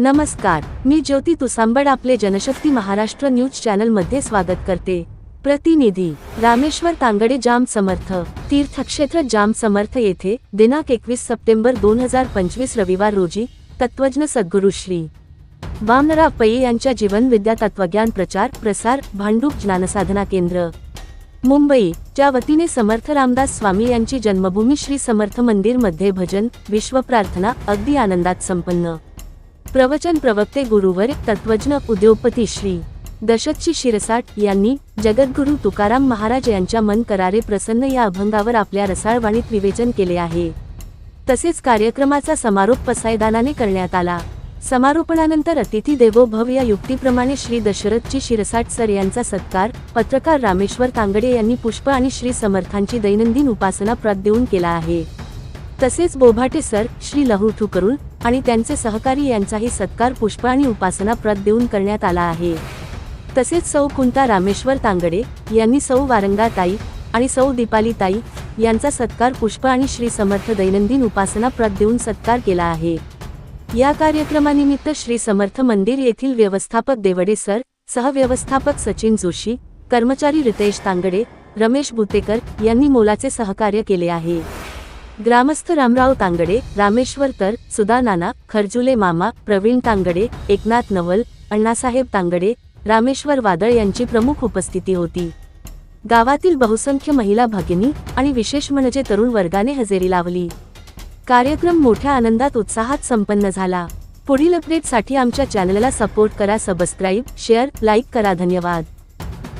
नमस्कार मी ज्योती तुसांबड आपले जनशक्ती महाराष्ट्र न्यूज चॅनलमध्ये स्वागत करते. प्रतिनिधी रामेश्वर तांगडे जाम समर्थ तीर्थक्षेत्र जाम समर्थ येथे दिनांक एकवीस सप्टेंबर दोन हजार पंचवीस रविवार रोजी तत्वज्ञ सद्गुरू श्री. वामनराव पै यांच्या जीवन विद्या तत्वज्ञान प्रचार प्रसार भांडूप ज्ञानसाधना केंद्र. मुंबई च्या वतीने समर्थ रामदास स्वामी यांची जन्मभूमी श्री समर्थ मंदिरमध्ये भजन विश्वप्रार्थना अगदी आनंदात संपन्न. प्रवचन प्रवक्ते गुरुवर तत्वज्ञ उद्योगपती श्री. दशतची शिरसाट यांनी जगद्गुरु तुकाराम महाराज यांच्या मन करारे प्रसन्न या अभंगावर आपल्या रसाळवाणीत विवेचन केले आहे. तसेच कार्यक्रमाचा समारोप पसायदानाने करण्यात आला. समारोपणानंतर अतिथी देवो भव या युक्तीप्रमाणे श्री दशरथची शिरसाट सर यांचा सत्कार पत्रकार रामेश्वर तांगडे यांनी पुष्प आणि श्री समर्थांची दैनंदिन उपासना प्रत देऊन केला आहे. तसेच बोभाटे सर श्री लहू ठुकरुल आणि त्यांचे सहकारी यांचाही सत्कार पुष्प आणि उपासना प्रत देऊन करण्यात आला आहे. तसेच सौ कुंता रामेश्वर तांगडे यांनी सौ वारंगाताई आणि सौ दीपाली ताई यांचा सत्कार पुष्प आणि श्री समर्थ दैनंदिन उपासना प्रत देऊन सत्कार केला आहे. या कार्यक्रमानिमित्त श्री समर्थ मंदिर येथील व्यवस्थापक देवडे सर सहव्यवस्थापक सचिन जोशी कर्मचारी रितेश तांगडे रमेश बुतेकर यांनी मोलाचे सहकार्य केले आहे. ग्रामस्थ रामराव तांगडे रामेश्वर तर सुधा नाना खरजुले मामा प्रवीण तांगडे एकनाथ नवल अण्णासाहेब तांगडे रामेश्वर वादळ यांची प्रमुख उपस्थिती होती. गावातील बहुसंख्य महिला भगिनी आणि विशेष म्हणजे तरुण वर्गाने हजेरी लावली. कार्यक्रम मोठ्या आनंदात उत्साहात संपन्न झाला. पुढील अपडेटसाठी आमच्या चॅनलला सपोर्ट करा सबस्क्राईब शेअर लाईक करा धन्यवाद.